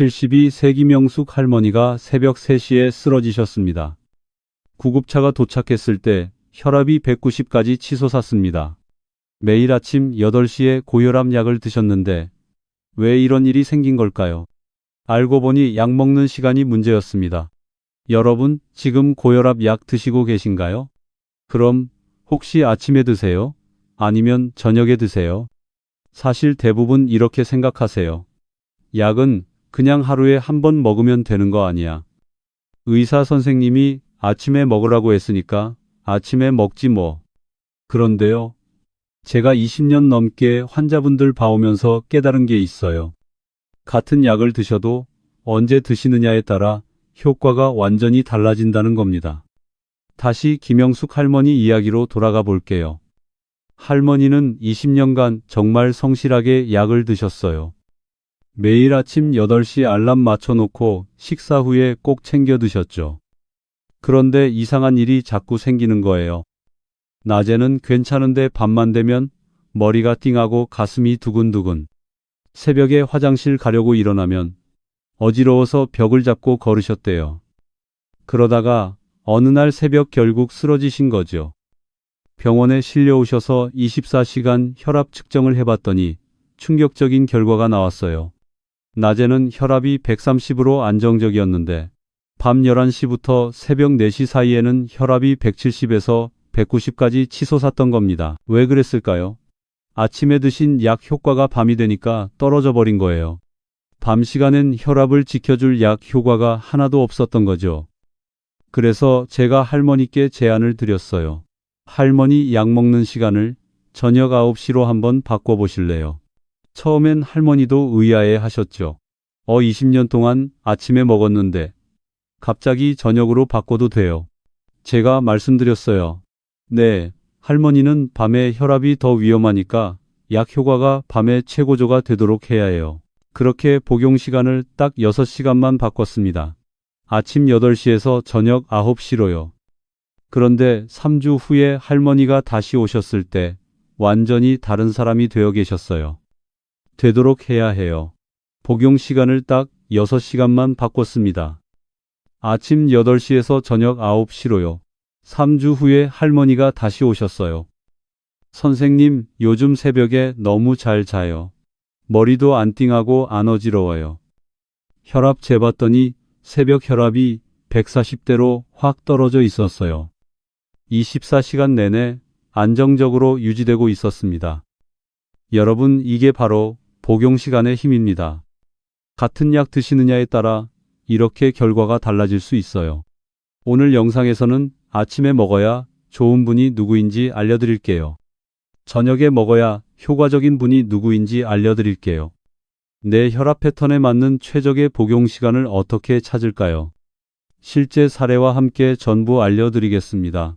72세 김영숙 할머니가 새벽 3시에 쓰러지셨습니다. 구급차가 도착했을 때 혈압이 190까지 치솟았습니다. 매일 아침 8시에 고혈압 약을 드셨는데 왜 이런 일이 생긴 걸까요? 알고 보니 약 먹는 시간이 문제였습니다. 여러분, 지금 고혈압 약 드시고 계신가요? 그럼 혹시 아침에 드세요? 아니면 저녁에 드세요? 사실 대부분 이렇게 생각하세요. 약은 그냥 하루에 한 번 먹으면 되는 거 아니야. 의사 선생님이 아침에 먹으라고 했으니까 아침에 먹지 뭐. 그런데요. 제가 20년 넘게 환자분들 봐오면서 깨달은 게 있어요. 같은 약을 드셔도 언제 드시느냐에 따라 효과가 완전히 달라진다는 겁니다. 다시 김영숙 할머니 이야기로 돌아가 볼게요. 할머니는 20년간 정말 성실하게 약을 드셨어요. 매일 아침 8시 알람 맞춰놓고 식사 후에 꼭 챙겨 드셨죠. 그런데 이상한 일이 자꾸 생기는 거예요. 낮에는 괜찮은데 밤만 되면 머리가 띵하고 가슴이 두근두근. 새벽에 화장실 가려고 일어나면 어지러워서 벽을 잡고 걸으셨대요. 그러다가 어느 날 새벽 결국 쓰러지신 거죠. 병원에 실려오셔서 24시간 혈압 측정을 해봤더니 충격적인 결과가 나왔어요. 낮에는 혈압이 130으로 안정적이었는데 밤 11시부터 새벽 4시 사이에는 혈압이 170에서 190까지 치솟았던 겁니다. 왜 그랬을까요? 아침에 드신 약 효과가 밤이 되니까 떨어져 버린 거예요. 밤 시간엔 혈압을 지켜줄 약 효과가 하나도 없었던 거죠. 그래서 제가 할머니께 제안을 드렸어요. 할머니 약 먹는 시간을 저녁 9시로 한번 바꿔보실래요? 처음엔 할머니도 의아해 하셨죠. 어 20년 동안 아침에 먹었는데 갑자기 저녁으로 바꿔도 돼요. 제가 말씀드렸어요. 네, 할머니는 밤에 혈압이 더 위험하니까 약 효과가 밤에 최고조가 되도록 해야 해요. 그렇게 복용 시간을 딱 6시간만 바꿨습니다. 아침 8시에서 저녁 9시로요. 그런데 3주 후에 할머니가 다시 오셨을 때 완전히 다른 사람이 되어 계셨어요. 되도록 해야 해요. 복용 시간을 딱 6시간만 바꿨습니다. 아침 8시에서 저녁 9시로요. 3주 후에 할머니가 다시 오셨어요. 선생님, 요즘 새벽에 너무 잘 자요. 머리도 안 띵하고 안 어지러워요. 혈압 재봤더니 새벽 혈압이 140대로 확 떨어져 있었어요. 24시간 내내 안정적으로 유지되고 있었습니다. 여러분, 이게 바로 복용 시간의 힘입니다. 같은 약 드시느냐에 따라 이렇게 결과가 달라질 수 있어요. 오늘 영상에서는 아침에 먹어야 좋은 분이 누구인지 알려드릴게요. 저녁에 먹어야 효과적인 분이 누구인지 알려드릴게요. 내 혈압 패턴에 맞는 최적의 복용 시간을 어떻게 찾을까요? 실제 사례와 함께 전부 알려드리겠습니다.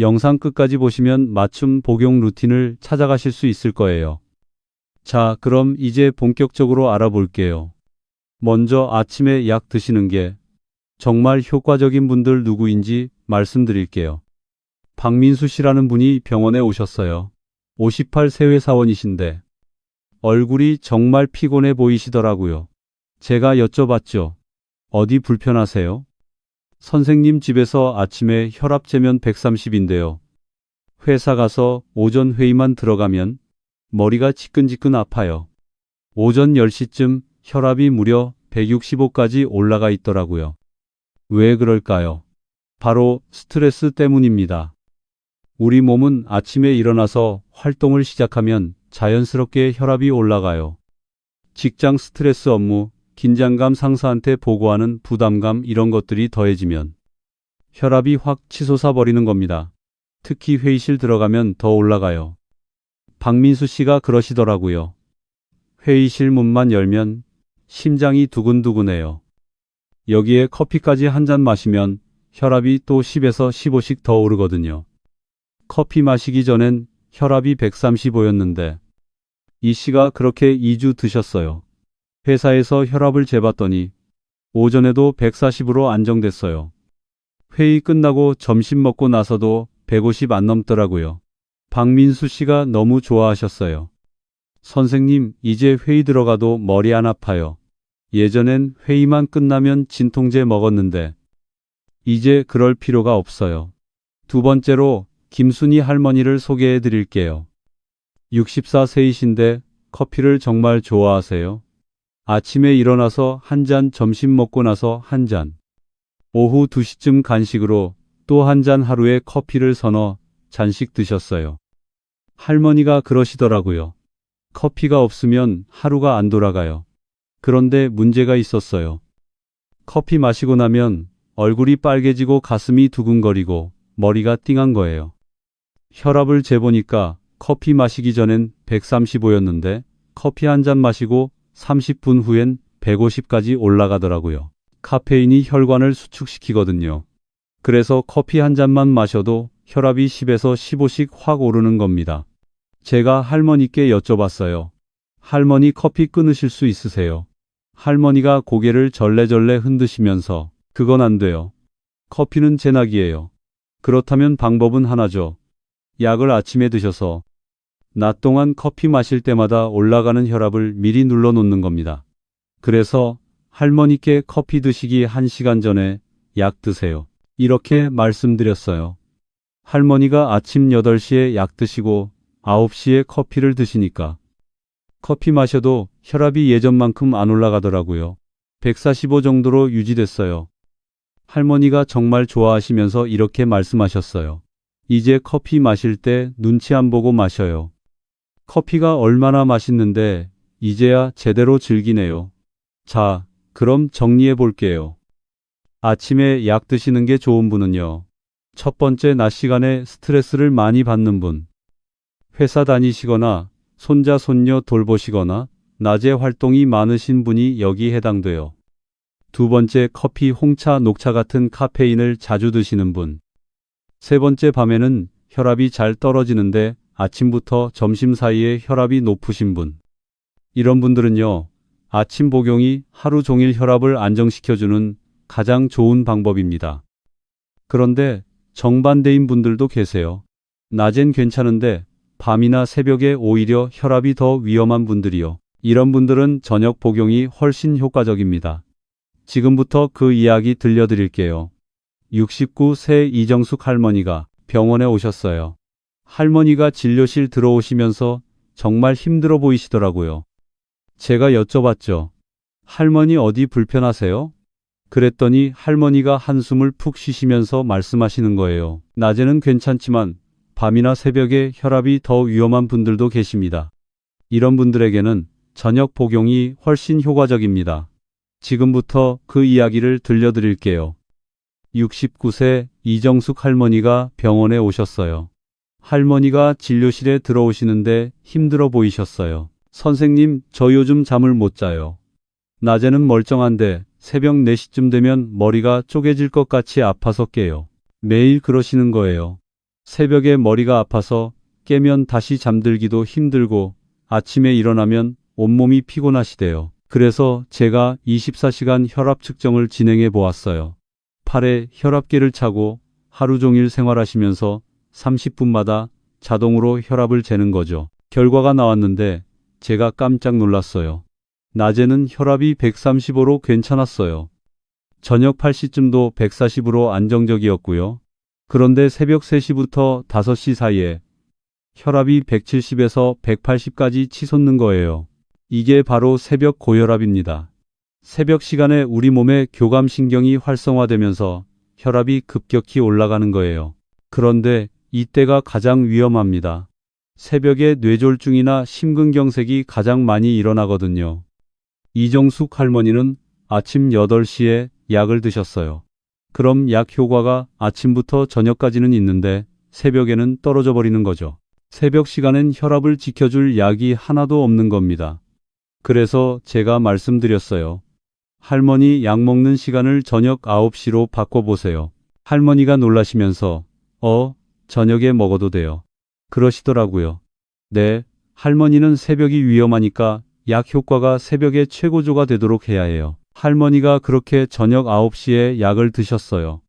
영상 끝까지 보시면 맞춤 복용 루틴을 찾아가실 수 있을 거예요. 자, 그럼 이제 본격적으로 알아볼게요. 먼저 아침에 약 드시는 게 정말 효과적인 분들 누구인지 말씀드릴게요. 박민수 씨라는 분이 병원에 오셨어요. 58세 회사원이신데 얼굴이 정말 피곤해 보이시더라고요. 제가 여쭤봤죠. 어디 불편하세요? 선생님 집에서 아침에 혈압 재면 130인데요. 회사 가서 오전 회의만 들어가면 머리가 지끈지끈 아파요. 오전 10시쯤 혈압이 무려 165까지 올라가 있더라고요. 왜 그럴까요? 바로 스트레스 때문입니다. 우리 몸은 아침에 일어나서 활동을 시작하면 자연스럽게 혈압이 올라가요. 직장 스트레스 업무, 긴장감 상사한테 보고하는 부담감 이런 것들이 더해지면 혈압이 확 치솟아 버리는 겁니다. 특히 회의실 들어가면 더 올라가요. 박민수 씨가 그러시더라고요. 회의실 문만 열면 심장이 두근두근해요. 여기에 커피까지 한 잔 마시면 혈압이 또 10에서 15씩 더 오르거든요. 커피 마시기 전엔 혈압이 135였는데 이 씨가 그렇게 2주 드셨어요. 회사에서 혈압을 재봤더니 오전에도 140으로 안정됐어요. 회의 끝나고 점심 먹고 나서도 150 안 넘더라고요. 박민수 씨가 너무 좋아하셨어요. 선생님, 이제 회의 들어가도 머리 안 아파요. 예전엔 회의만 끝나면 진통제 먹었는데 이제 그럴 필요가 없어요. 두 번째로 김순희 할머니를 소개해 드릴게요. 64세이신데 커피를 정말 좋아하세요? 아침에 일어나서 한 잔, 점심 먹고 나서 한 잔. 오후 2시쯤 간식으로 또 한 잔 하루에 커피를 서너 잔씩 드셨어요. 할머니가 그러시더라고요. 커피가 없으면 하루가 안 돌아가요. 그런데 문제가 있었어요. 커피 마시고 나면 얼굴이 빨개지고 가슴이 두근거리고 머리가 띵한 거예요. 혈압을 재보니까 커피 마시기 전엔 135였는데 커피 한 잔 마시고 30분 후엔 150까지 올라가더라고요. 카페인이 혈관을 수축시키거든요. 그래서 커피 한 잔만 마셔도 혈압이 10에서 15씩 확 오르는 겁니다. 제가 할머니께 여쭤봤어요. 할머니 커피 끊으실 수 있으세요? 할머니가 고개를 절레절레 흔드시면서 그건 안 돼요. 커피는 제 낙이에요. 그렇다면 방법은 하나죠. 약을 아침에 드셔서 낮 동안 커피 마실 때마다 올라가는 혈압을 미리 눌러 놓는 겁니다. 그래서 할머니께 커피 드시기 1시간 전에 약 드세요. 이렇게 말씀드렸어요. 할머니가 아침 8시에 약 드시고 9시에 커피를 드시니까 커피 마셔도 혈압이 예전만큼 안 올라가더라고요. 145 정도로 유지됐어요. 할머니가 정말 좋아하시면서 이렇게 말씀하셨어요. 이제 커피 마실 때 눈치 안 보고 마셔요. 커피가 얼마나 맛있는데 이제야 제대로 즐기네요. 자, 그럼 정리해 볼게요. 아침에 약 드시는 게 좋은 분은요. 첫 번째 낮 시간에 스트레스를 많이 받는 분. 회사 다니시거나 손자 손녀 돌보시거나 낮에 활동이 많으신 분이 여기 해당돼요. 두 번째 커피, 홍차, 녹차 같은 카페인을 자주 드시는 분. 세 번째 밤에는 혈압이 잘 떨어지는데 아침부터 점심 사이에 혈압이 높으신 분. 이런 분들은요, 아침 복용이 하루 종일 혈압을 안정시켜주는 가장 좋은 방법입니다. 그런데 정반대인 분들도 계세요. 낮엔 괜찮은데 밤이나 새벽에 오히려 혈압이 더 위험한 분들이요. 이런 분들은 저녁 복용이 훨씬 효과적입니다. 지금부터 그 이야기 들려드릴게요. 69세 이정숙 할머니가 병원에 오셨어요. 할머니가 진료실 들어오시면서 정말 힘들어 보이시더라고요. 제가 여쭤봤죠. 할머니 어디 불편하세요? 그랬더니 할머니가 한숨을 푹 쉬시면서 말씀하시는 거예요. 낮에는 괜찮지만 밤이나 새벽에 혈압이 더 위험한 분들도 계십니다. 이런 분들에게는 저녁 복용이 훨씬 효과적입니다. 지금부터 그 이야기를 들려드릴게요. 69세 이정숙 할머니가 병원에 오셨어요. 할머니가 진료실에 들어오시는데 힘들어 보이셨어요. 선생님, 저 요즘 잠을 못 자요. 낮에는 멀쩡한데 새벽 4시쯤 되면 머리가 쪼개질 것 같이 아파서 깨요. 매일 그러시는 거예요. 새벽에 머리가 아파서 깨면 다시 잠들기도 힘들고 아침에 일어나면 온몸이 피곤하시대요. 그래서 제가 24시간 혈압 측정을 진행해 보았어요. 팔에 혈압계를 차고 하루 종일 생활하시면서 30분마다 자동으로 혈압을 재는 거죠. 결과가 나왔는데 제가 깜짝 놀랐어요. 낮에는 혈압이 135로 괜찮았어요. 저녁 8시쯤도 140으로 안정적이었고요. 그런데 새벽 3시부터 5시 사이에 혈압이 170에서 180까지 치솟는 거예요. 이게 바로 새벽 고혈압입니다. 새벽 시간에 우리 몸의 교감신경이 활성화되면서 혈압이 급격히 올라가는 거예요. 그런데 이때가 가장 위험합니다. 새벽에 뇌졸중이나 심근경색이 가장 많이 일어나거든요. 이정숙 할머니는 아침 8시에 약을 드셨어요. 그럼 약 효과가 아침부터 저녁까지는 있는데 새벽에는 떨어져 버리는 거죠. 새벽 시간엔 혈압을 지켜줄 약이 하나도 없는 겁니다. 그래서 제가 말씀드렸어요. 할머니 약 먹는 시간을 저녁 9시로 바꿔보세요. 할머니가 놀라시면서, 어, 저녁에 먹어도 돼요. 그러시더라고요. 네, 할머니는 새벽이 위험하니까 약 효과가 새벽에 최고조가 되도록 해야 해요. 할머니가 그렇게 저녁 9시에 약을 드셨어요.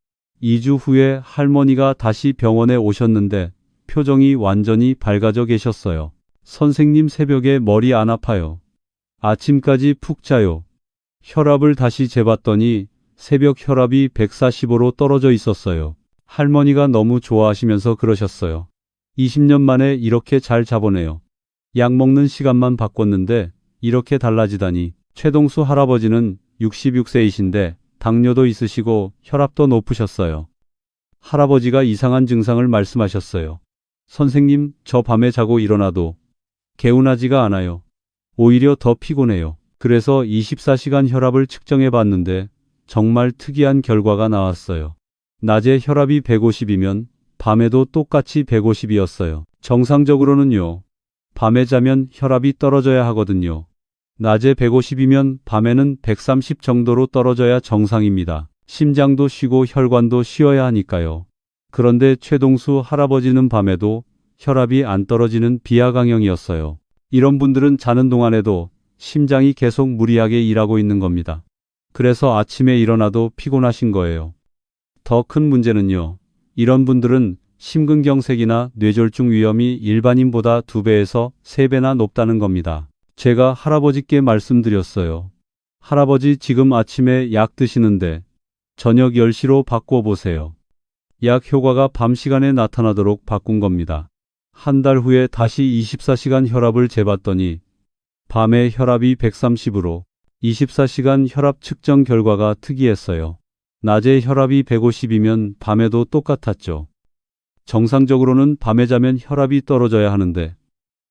2주 후에 할머니가 다시 병원에 오셨는데 표정이 완전히 밝아져 계셨어요. 선생님 새벽에 머리 안 아파요. 아침까지 푹 자요. 혈압을 다시 재봤더니 새벽 혈압이 145로 떨어져 있었어요. 할머니가 너무 좋아하시면서 그러셨어요. 20년 만에 이렇게 잘 잡아내요. 약 먹는 시간만 바꿨는데 이렇게 달라지다니. 최동수 할아버지는 66세이신데 당뇨도 있으시고 혈압도 높으셨어요. 할아버지가 이상한 증상을 말씀하셨어요. 선생님, 저 밤에 자고 일어나도 개운하지가 않아요. 오히려 더 피곤해요. 그래서 24시간 혈압을 측정해 봤는데 정말 특이한 결과가 나왔어요. 낮에 혈압이 150이면 밤에도 똑같이 150이었어요. 정상적으로는요. 밤에 자면 혈압이 떨어져야 하거든요. 낮에 150이면 밤에는 130 정도로 떨어져야 정상입니다. 심장도 쉬고 혈관도 쉬어야 하니까요. 그런데 최동수 할아버지는 밤에도 혈압이 안 떨어지는 비하강형이었어요. 이런 분들은 자는 동안에도 심장이 계속 무리하게 일하고 있는 겁니다. 그래서 아침에 일어나도 피곤하신 거예요. 더 큰 문제는요. 이런 분들은 심근경색이나 뇌졸중 위험이 일반인보다 2배에서 3배나 높다는 겁니다. 제가 할아버지께 말씀드렸어요. 할아버지 지금 아침에 약 드시는데 저녁 10시로 바꿔보세요. 약 효과가 밤 시간에 나타나도록 바꾼 겁니다. 한 달 후에 다시 24시간 혈압을 재봤더니 밤에 혈압이 130으로 24시간 혈압 측정 결과가 특이했어요. 낮에 혈압이 150이면 밤에도 똑같았죠. 정상적으로는 밤에 자면 혈압이 떨어져야 하는데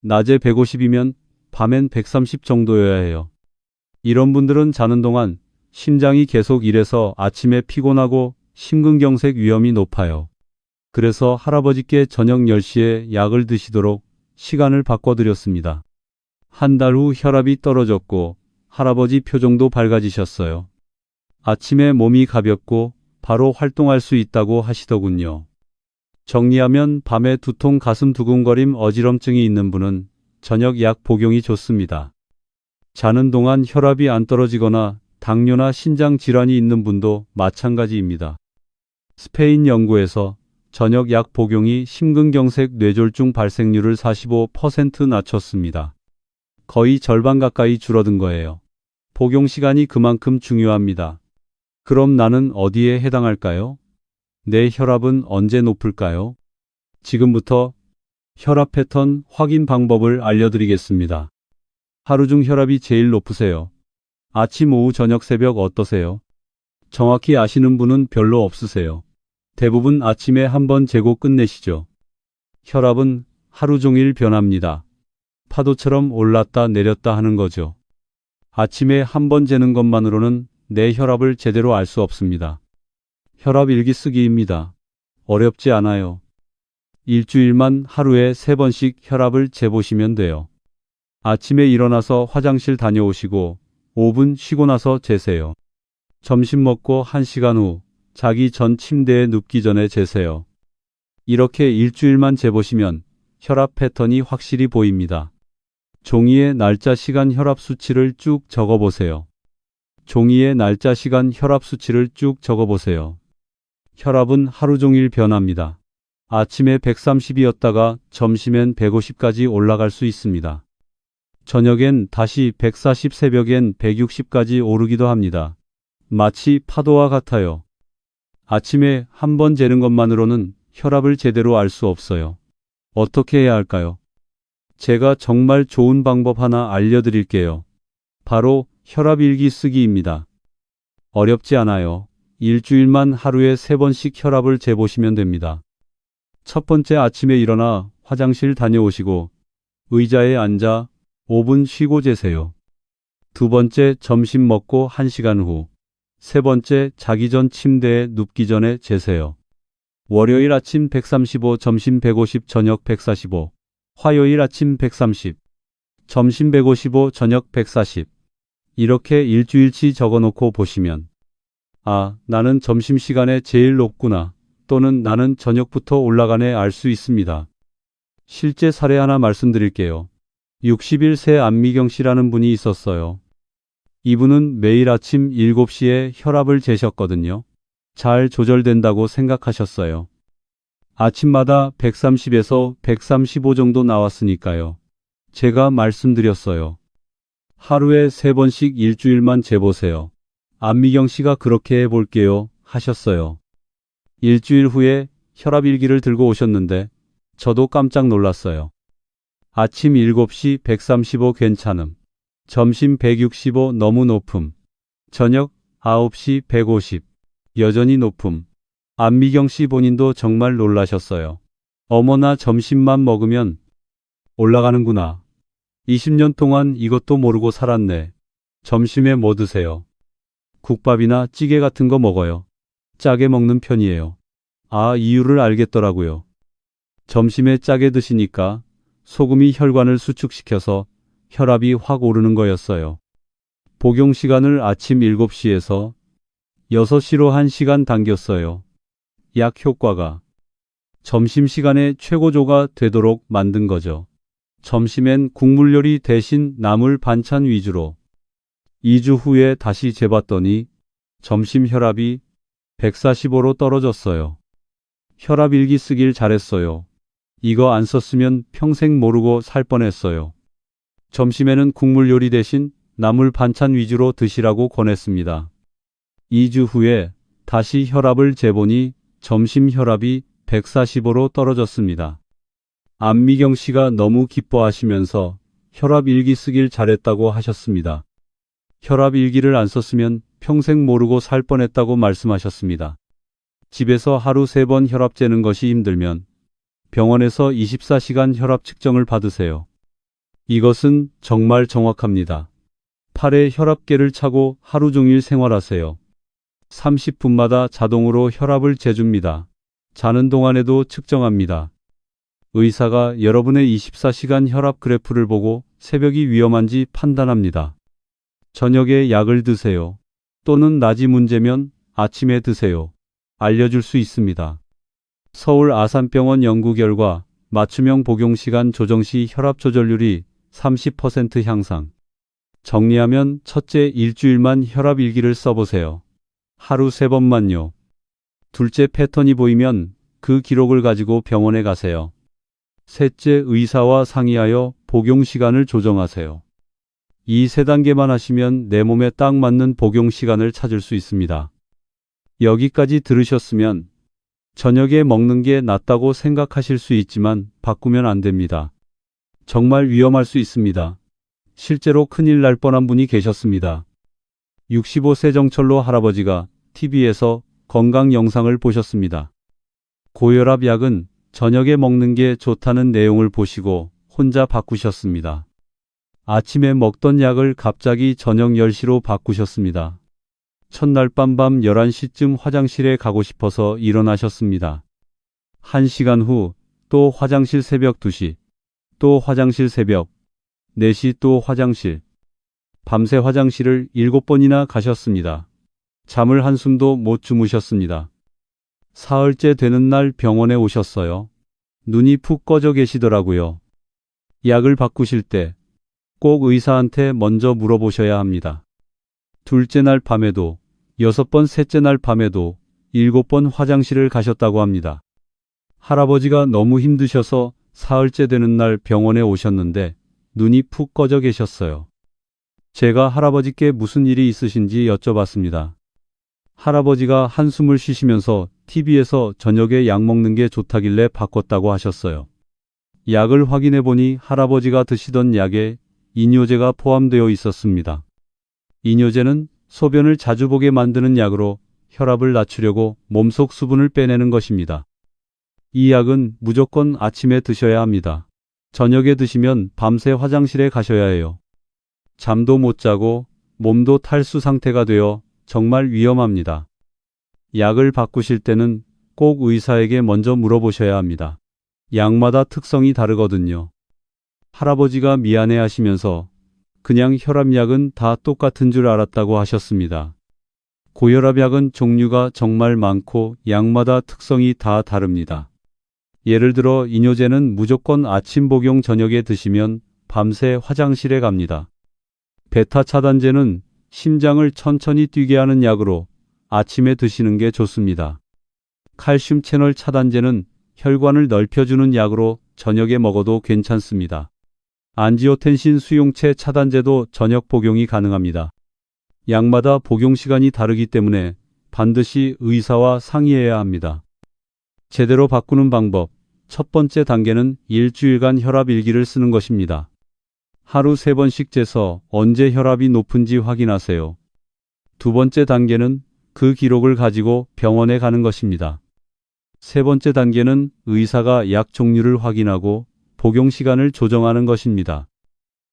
낮에 150이면 밤엔 130 정도여야 해요. 이런 분들은 자는 동안 심장이 계속 일해서 아침에 피곤하고 심근경색 위험이 높아요. 그래서 할아버지께 저녁 10시에 약을 드시도록 시간을 바꿔드렸습니다. 한 달 후 혈압이 떨어졌고 할아버지 표정도 밝아지셨어요. 아침에 몸이 가볍고 바로 활동할 수 있다고 하시더군요. 정리하면 밤에 두통, 가슴 두근거림, 어지럼증이 있는 분은 저녁 약 복용이 좋습니다. 자는 동안 혈압이 안 떨어지거나 당뇨나 신장 질환이 있는 분도 마찬가지입니다. 스페인 연구에서 저녁 약 복용이 심근경색 뇌졸중 발생률을 45% 낮췄습니다. 거의 절반 가까이 줄어든 거예요. 복용 시간이 그만큼 중요합니다. 그럼 나는 어디에 해당할까요? 내 혈압은 언제 높을까요? 지금부터 혈압 패턴 확인 방법을 알려드리겠습니다. 하루 중 혈압이 제일 높으세요. 아침, 오후, 저녁, 새벽 어떠세요? 정확히 아시는 분은 별로 없으세요. 대부분 아침에 한번 재고 끝내시죠. 혈압은 하루 종일 변합니다. 파도처럼 올랐다 내렸다 하는 거죠. 아침에 한 번 재는 것만으로는 내 혈압을 제대로 알 수 없습니다. 혈압 일기 쓰기입니다. 어렵지 않아요. 일주일만 하루에 세 번씩 혈압을 재보시면 돼요. 아침에 일어나서 화장실 다녀오시고 5분 쉬고 나서 재세요. 점심 먹고 1시간 후 자기 전 침대에 눕기 전에 재세요. 이렇게 일주일만 재보시면 혈압 패턴이 확실히 보입니다. 종이에 날짜 시간 혈압 수치를 쭉 적어보세요. 종이에 날짜 시간 혈압 수치를 쭉 적어보세요. 혈압은 하루 종일 변합니다. 아침에 130이었다가 점심엔 150까지 올라갈 수 있습니다. 저녁엔 다시 140, 새벽엔 160까지 오르기도 합니다. 마치 파도와 같아요. 아침에 한 번 재는 것만으로는 혈압을 제대로 알 수 없어요. 어떻게 해야 할까요? 제가 정말 좋은 방법 하나 알려드릴게요. 바로 혈압 일기 쓰기입니다. 어렵지 않아요. 일주일만 하루에 세 번씩 혈압을 재보시면 됩니다. 첫 번째 아침에 일어나 화장실 다녀오시고 의자에 앉아 5분 쉬고 재세요. 두 번째 점심 먹고 1시간 후. 세 번째 자기 전 침대에 눕기 전에 재세요. 월요일 아침 135, 점심 150, 저녁 145. 화요일 아침 130, 점심 155, 저녁 140. 이렇게 일주일치 적어놓고 보시면 아, 나는 점심시간에 제일 높구나. 또는 나는 저녁부터 올라가네 알 수 있습니다. 실제 사례 하나 말씀드릴게요. 61세 안미경 씨라는 분이 있었어요. 이분은 매일 아침 7시에 혈압을 재셨거든요. 잘 조절된다고 생각하셨어요. 아침마다 130에서 135 정도 나왔으니까요. 제가 말씀드렸어요. 하루에 세 번씩 일주일만 재보세요. 안미경 씨가 그렇게 해볼게요. 하셨어요. 일주일 후에 혈압일기를 들고 오셨는데 저도 깜짝 놀랐어요. 아침 7시 135 괜찮음. 점심 165 너무 높음. 저녁 9시 150 여전히 높음. 안미경 씨 본인도 정말 놀라셨어요. 어머나 점심만 먹으면 올라가는구나. 20년 동안 이것도 모르고 살았네. 점심에 뭐 드세요? 국밥이나 찌개 같은 거 먹어요. 짜게 먹는 편이에요. 아, 이유를 알겠더라고요. 점심에 짜게 드시니까 소금이 혈관을 수축시켜서 혈압이 확 오르는 거였어요. 복용 시간을 아침 7시에서 6시로 1시간 당겼어요. 약 효과가 점심시간에 최고조가 되도록 만든 거죠. 점심엔 국물 요리 대신 나물 반찬 위주로 2주 후에 다시 재봤더니 점심 혈압이 145로 떨어졌어요. 혈압 일기 쓰길 잘했어요. 이거 안 썼으면 평생 모르고 살 뻔했어요. 점심에는 국물 요리 대신 나물 반찬 위주로 드시라고 권했습니다. 2주 후에 다시 혈압을 재보니 점심 혈압이 145로 떨어졌습니다. 안미경 씨가 너무 기뻐하시면서 혈압 일기 쓰길 잘했다고 하셨습니다. 혈압 일기를 안 썼으면 평생 모르고 살 뻔했다고 말씀하셨습니다. 집에서 하루 세 번 혈압 재는 것이 힘들면 병원에서 24시간 혈압 측정을 받으세요. 이것은 정말 정확합니다. 팔에 혈압계를 차고 하루 종일 생활하세요. 30분마다 자동으로 혈압을 재줍니다. 자는 동안에도 측정합니다. 의사가 여러분의 24시간 혈압 그래프를 보고 새벽이 위험한지 판단합니다. 저녁에 약을 드세요. 또는 낮이 문제면 아침에 드세요. 알려줄 수 있습니다. 서울 아산병원 연구 결과 맞춤형 복용 시간 조정 시 혈압 조절률이 30% 향상. 정리하면 첫째 일주일만 혈압 일기를 써보세요. 하루 세 번만요. 둘째 패턴이 보이면 그 기록을 가지고 병원에 가세요. 셋째 의사와 상의하여 복용 시간을 조정하세요. 이 세 단계만 하시면 내 몸에 딱 맞는 복용 시간을 찾을 수 있습니다. 여기까지 들으셨으면 저녁에 먹는 게 낫다고 생각하실 수 있지만 바꾸면 안 됩니다. 정말 위험할 수 있습니다. 실제로 큰일 날 뻔한 분이 계셨습니다. 65세 정철로 할아버지가 TV에서 건강 영상을 보셨습니다. 고혈압 약은 저녁에 먹는 게 좋다는 내용을 보시고 혼자 바꾸셨습니다. 아침에 먹던 약을 갑자기 저녁 10시로 바꾸셨습니다. 첫날 밤밤 11시쯤 화장실에 가고 싶어서 일어나셨습니다. 1시간 후 또 화장실 새벽 2시, 또 화장실 새벽 4시 또 화장실. 밤새 화장실을 7번이나 가셨습니다. 잠을 한숨도 못 주무셨습니다. 사흘째 되는 날 병원에 오셨어요. 눈이 푹 꺼져 계시더라고요. 약을 바꾸실 때 꼭 의사한테 먼저 물어보셔야 합니다. 둘째 날 밤에도, 여섯 번 셋째 날 밤에도 일곱 번 화장실을 가셨다고 합니다. 할아버지가 너무 힘드셔서 사흘째 되는 날 병원에 오셨는데 눈이 푹 꺼져 계셨어요. 제가 할아버지께 무슨 일이 있으신지 여쭤봤습니다. 할아버지가 한숨을 쉬시면서 TV에서 저녁에 약 먹는 게 좋다길래 바꿨다고 하셨어요. 약을 확인해 보니 할아버지가 드시던 약에 이뇨제가 포함되어 있었습니다. 이뇨제는 소변을 자주 보게 만드는 약으로 혈압을 낮추려고 몸속 수분을 빼내는 것입니다. 이 약은 무조건 아침에 드셔야 합니다. 저녁에 드시면 밤새 화장실에 가셔야 해요. 잠도 못 자고 몸도 탈수 상태가 되어 정말 위험합니다. 약을 바꾸실 때는 꼭 의사에게 먼저 물어보셔야 합니다. 약마다 특성이 다르거든요. 할아버지가 미안해 하시면서 그냥 혈압약은 다 똑같은 줄 알았다고 하셨습니다. 고혈압약은 종류가 정말 많고 약마다 특성이 다 다릅니다. 예를 들어 이뇨제는 무조건 아침 복용 저녁에 드시면 밤새 화장실에 갑니다. 베타 차단제는 심장을 천천히 뛰게 하는 약으로 아침에 드시는 게 좋습니다. 칼슘 채널 차단제는 혈관을 넓혀주는 약으로 저녁에 먹어도 괜찮습니다. 안지오텐신 수용체 차단제도 저녁 복용이 가능합니다. 약마다 복용 시간이 다르기 때문에 반드시 의사와 상의해야 합니다. 제대로 바꾸는 방법. 첫 번째 단계는 일주일간 혈압 일기를 쓰는 것입니다. 하루 세 번씩 재서 언제 혈압이 높은지 확인하세요. 두 번째 단계는 그 기록을 가지고 병원에 가는 것입니다. 세 번째 단계는 의사가 약 종류를 확인하고 복용 시간을 조정하는 것입니다.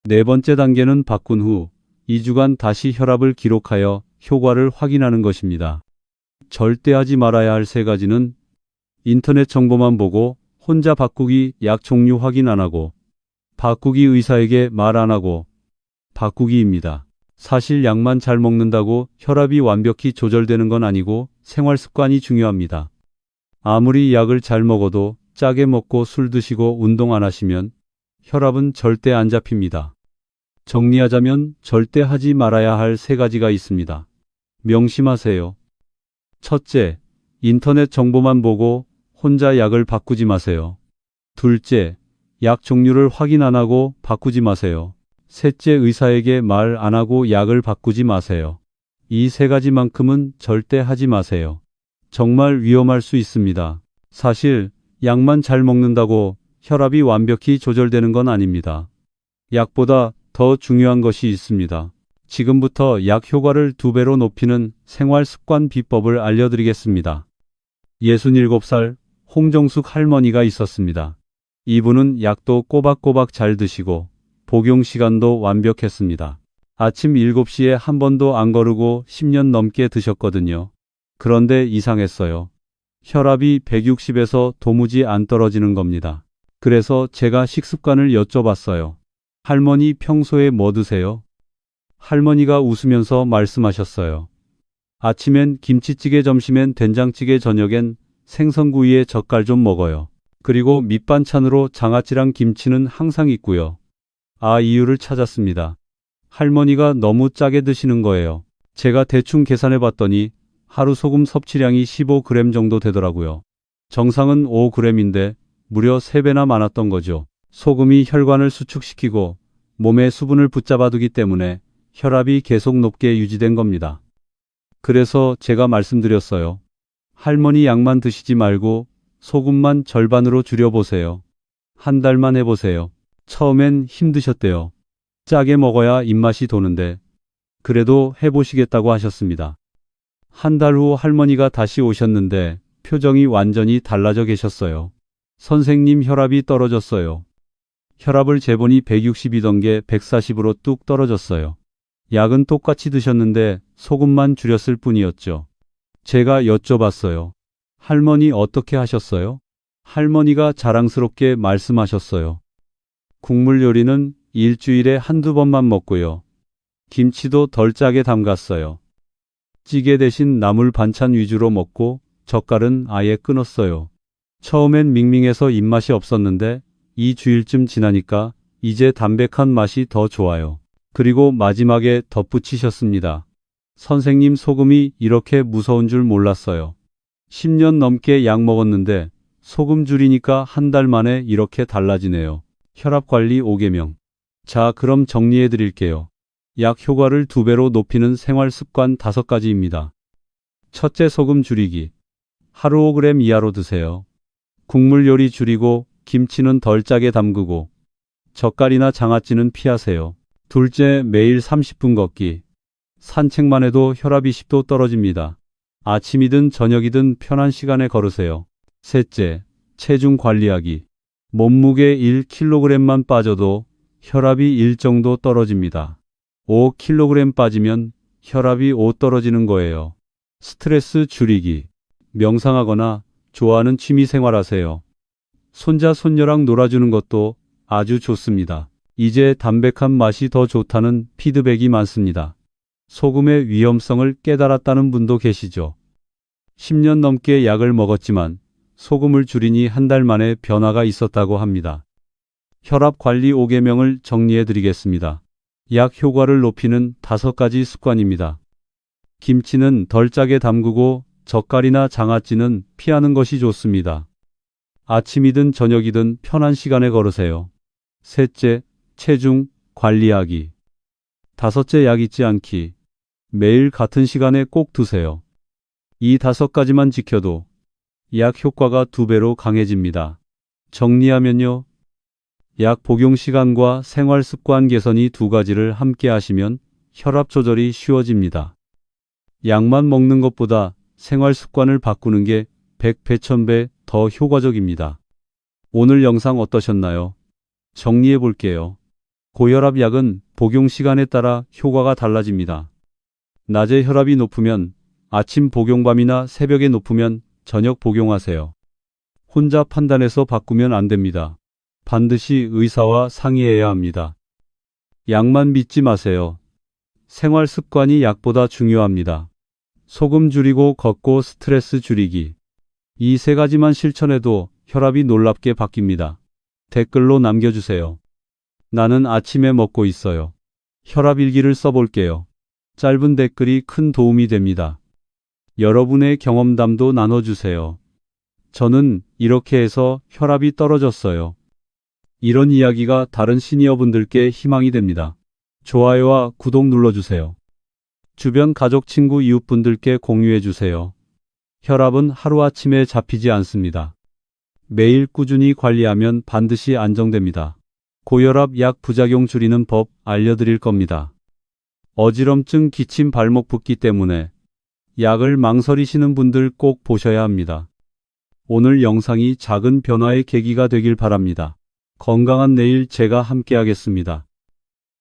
네 번째 단계는 바꾼 후 2주간 다시 혈압을 기록하여 효과를 확인하는 것입니다. 절대 하지 말아야 할 세 가지는 인터넷 정보만 보고 혼자 바꾸기 약 종류 확인 안 하고 바꾸기 의사에게 말 안 하고 바꾸기입니다. 사실 약만 잘 먹는다고 혈압이 완벽히 조절되는 건 아니고 생활 습관이 중요합니다. 아무리 약을 잘 먹어도 짜게 먹고 술 드시고 운동 안 하시면 혈압은 절대 안 잡힙니다. 정리하자면 절대 하지 말아야 할 세 가지가 있습니다. 명심하세요. 첫째, 인터넷 정보만 보고 혼자 약을 바꾸지 마세요. 둘째, 약 종류를 확인 안 하고 바꾸지 마세요. 셋째, 의사에게 말 안 하고 약을 바꾸지 마세요. 이 세 가지만큼은 절대 하지 마세요. 정말 위험할 수 있습니다. 사실, 약만 잘 먹는다고 혈압이 완벽히 조절되는 건 아닙니다. 약보다 더 중요한 것이 있습니다. 지금부터 약 효과를 두 배로 높이는 생활 습관 비법을 알려드리겠습니다. 67살 홍정숙 할머니가 있었습니다. 이분은 약도 꼬박꼬박 잘 드시고 복용 시간도 완벽했습니다. 아침 7시에 한 번도 안 거르고 10년 넘게 드셨거든요. 그런데 이상했어요. 혈압이 160에서 도무지 안 떨어지는 겁니다. 그래서 제가 식습관을 여쭤봤어요. 할머니 평소에 뭐 드세요? 할머니가 웃으면서 말씀하셨어요. 아침엔 김치찌개, 점심엔 된장찌개, 저녁엔 생선구이에 젓갈 좀 먹어요. 그리고 밑반찬으로 장아찌랑 김치는 항상 있고요. 아, 이유를 찾았습니다. 할머니가 너무 짜게 드시는 거예요. 제가 대충 계산해 봤더니 하루 소금 섭취량이 15g 정도 되더라고요. 정상은 5g인데 무려 3배나 많았던 거죠. 소금이 혈관을 수축시키고 몸에 수분을 붙잡아두기 때문에 혈압이 계속 높게 유지된 겁니다. 그래서 제가 말씀드렸어요. 할머니 약만 드시지 말고 소금만 절반으로 줄여보세요. 한 달만 해보세요. 처음엔 힘드셨대요. 짜게 먹어야 입맛이 도는데 그래도 해보시겠다고 하셨습니다. 한 달 후 할머니가 다시 오셨는데 표정이 완전히 달라져 계셨어요. 선생님 혈압이 떨어졌어요. 혈압을 재보니 160이던 게 140으로 뚝 떨어졌어요. 약은 똑같이 드셨는데 소금만 줄였을 뿐이었죠. 제가 여쭤봤어요. 할머니 어떻게 하셨어요? 할머니가 자랑스럽게 말씀하셨어요. 국물 요리는 일주일에 한두 번만 먹고요. 김치도 덜 짜게 담갔어요. 찌개 대신 나물 반찬 위주로 먹고 젓갈은 아예 끊었어요. 처음엔 밍밍해서 입맛이 없었는데 2주일쯤 지나니까 이제 담백한 맛이 더 좋아요. 그리고 마지막에 덧붙이셨습니다. 선생님 소금이 이렇게 무서운 줄 몰랐어요. 10년 넘게 약 먹었는데 소금 줄이니까 한 달 만에 이렇게 달라지네요. 혈압 관리 5개명. 자, 그럼 정리해 드릴게요. 약 효과를 두 배로 높이는 생활 습관 5가지입니다. 첫째, 소금 줄이기. 하루 5g 이하로 드세요. 국물 요리 줄이고 김치는 덜 짜게 담그고 젓갈이나 장아찌는 피하세요. 둘째, 매일 30분 걷기. 산책만 해도 혈압이 10도 떨어집니다. 아침이든 저녁이든 편한 시간에 걸으세요. 셋째, 체중 관리하기. 몸무게 1kg만 빠져도 혈압이 1 정도 떨어집니다. 5kg 빠지면 혈압이 5 떨어지는 거예요. 스트레스 줄이기. 명상하거나 좋아하는 취미 생활 하세요. 손자, 손녀랑 놀아주는 것도 아주 좋습니다. 이제 담백한 맛이 더 좋다는 피드백이 많습니다. 소금의 위험성을 깨달았다는 분도 계시죠. 10년 넘게 약을 먹었지만 소금을 줄이니 한 달 만에 변화가 있었다고 합니다. 혈압 관리 5개명을 정리해 드리겠습니다. 약 효과를 높이는 다섯 가지 습관입니다. 김치는 덜 짜게 담그고 젓갈이나 장아찌는 피하는 것이 좋습니다. 아침이든 저녁이든 편한 시간에 걸으세요. 셋째, 체중 관리하기. 다섯째 약 잊지 않기. 매일 같은 시간에 꼭 드세요. 이 다섯 가지만 지켜도 약 효과가 두 배로 강해집니다. 정리하면요. 약 복용 시간과 생활 습관 개선이 두 가지를 함께 하시면 혈압 조절이 쉬워집니다. 약만 먹는 것보다 생활 습관을 바꾸는 게 100배, 1000배 더 효과적입니다. 오늘 영상 어떠셨나요? 정리해 볼게요. 고혈압 약은 복용 시간에 따라 효과가 달라집니다. 낮에 혈압이 높으면 아침 복용밤이나 새벽에 높으면 저녁 복용하세요. 혼자 판단해서 바꾸면 안 됩니다. 반드시 의사와 상의해야 합니다. 약만 믿지 마세요. 생활 습관이 약보다 중요합니다. 소금 줄이고 걷고 스트레스 줄이기. 이 세 가지만 실천해도 혈압이 놀랍게 바뀝니다. 댓글로 남겨주세요. 나는 아침에 먹고 있어요. 혈압 일기를 써볼게요. 짧은 댓글이 큰 도움이 됩니다. 여러분의 경험담도 나눠주세요. 저는 이렇게 해서 혈압이 떨어졌어요. 이런 이야기가 다른 시니어분들께 희망이 됩니다. 좋아요와 구독 눌러주세요. 주변 가족, 친구, 이웃분들께 공유해주세요. 혈압은 하루아침에 잡히지 않습니다. 매일 꾸준히 관리하면 반드시 안정됩니다. 고혈압 약 부작용 줄이는 법 알려드릴 겁니다. 어지럼증, 기침, 발목 붓기 때문에 약을 망설이시는 분들 꼭 보셔야 합니다. 오늘 영상이 작은 변화의 계기가 되길 바랍니다. 건강한 내일 제가 함께하겠습니다.